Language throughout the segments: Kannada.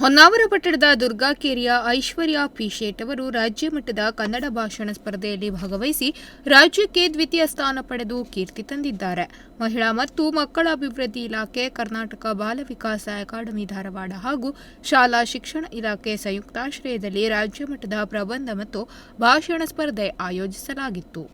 ಹೊನ್ನಾವರ ಪಟ್ಟಣದ ದುರ್ಗಾಕೇರಿಯ ಐಶ್ವರ್ಯ ಪಿ ಶೇಟ್ ಅವರು ರಾಜ್ಯ ಮಟ್ಟದ ಕನ್ನಡ ಭಾಷಣ ಸ್ಪರ್ಧೆಯಲ್ಲಿ ಭಾಗವಹಿಸಿ ರಾಜ್ಯಕ್ಕೆ ದ್ವಿತೀಯ ಸ್ಥಾನ ಪಡೆದು ಕೀರ್ತಿ ತಂದಿದ್ದಾರೆ. ಮಹಿಳಾ ಮತ್ತು ಮಕ್ಕಳ ಅಭಿವೃದ್ಧಿ ಇಲಾಖೆ, ಕರ್ನಾಟಕ ಬಾಲ ವಿಕಾಸ ಅಕಾಡೆಮಿ ಧಾರವಾಡ ಹಾಗೂ ಶಾಲಾ ಶಿಕ್ಷಣ ಇಲಾಖೆ ಸಂಯುಕ್ತಾಶ್ರಯದಲ್ಲಿ ರಾಜ್ಯ ಮಟ್ಟದ ಪ್ರಬಂಧ ಮತ್ತು ಭಾಷಣ ಸ್ಪರ್ಧೆ ಆಯೋಜಿಸಲಾಗಿತ್ತು.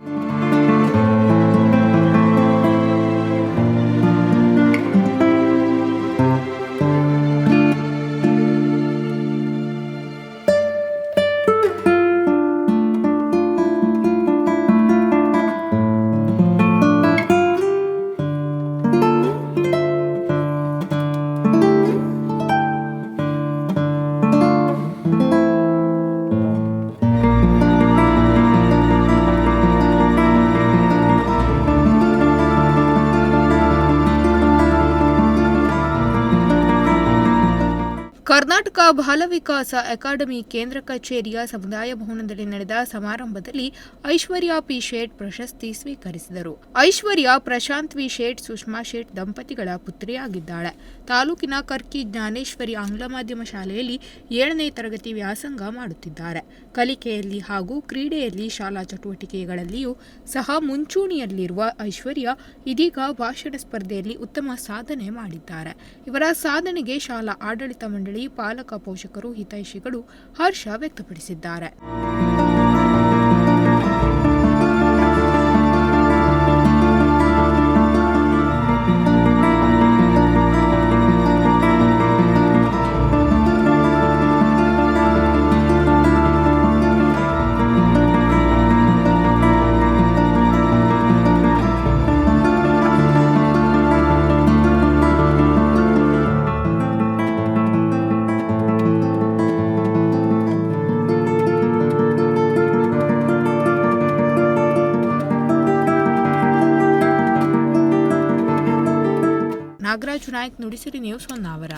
ಕರ್ನಾಟಕ ಬಾಲ ವಿಕಾಸ ಅಕಾಡೆಮಿ ಕೇಂದ್ರ ಕಚೇರಿಯ ಸಮುದಾಯ ಭವನದಲ್ಲಿ ನಡೆದ ಸಮಾರಂಭದಲ್ಲಿ ಐಶ್ವರ್ಯ ಪಿ ಶೇಟ್ ಪ್ರಶಸ್ತಿ ಸ್ವೀಕರಿಸಿದರು. ಐಶ್ವರ್ಯ ಪ್ರಶಾಂತ್ ವಿ ಶೇಟ್, ಸುಷ್ಮಾ ಶೇಟ್ ದಂಪತಿಗಳ ಪುತ್ರಿಯಾಗಿದ್ದಾಳೆ. ತಾಲೂಕಿನ ಕರ್ಕಿ ಜ್ಞಾನೇಶ್ವರಿ ಆಂಗ್ಲ ಮಾಧ್ಯಮ ಶಾಲೆಯಲ್ಲಿ ಏಳನೇ ತರಗತಿ ವ್ಯಾಸಂಗ ಮಾಡುತ್ತಿದ್ದಾರೆ. ಕಲಿಕೆಯಲ್ಲಿ ಹಾಗೂ ಕ್ರೀಡೆಯಲ್ಲಿ ಶಾಲಾ ಚಟುವಟಿಕೆಗಳಲ್ಲಿಯೂ ಸಹ ಮುಂಚೂಣಿಯಲ್ಲಿರುವ ಐಶ್ವರ್ಯ ಇದೀಗ ಭಾಷಣ ಸ್ಪರ್ಧೆಯಲ್ಲಿ ಉತ್ತಮ ಸಾಧನೆ ಮಾಡಿದ್ದಾರೆ. ಇವರ ಸಾಧನೆಗೆ ಶಾಲಾ ಆಡಳಿತ ಮಂಡಳಿ ಪಾಲಕ ಪೋಷಕರು ಹಿತೈಷಿಗಳು ಹರ್ಷ ವ್ಯಕ್ತಪಡಿಸಿದ್ದಾರೆ. ನಾಗರಾಜು ನಾಯ್ಕ್ ನುಡಿಸಿರಿ ನ್ಯೂಸ್ ಹೊನ್ನಾವರ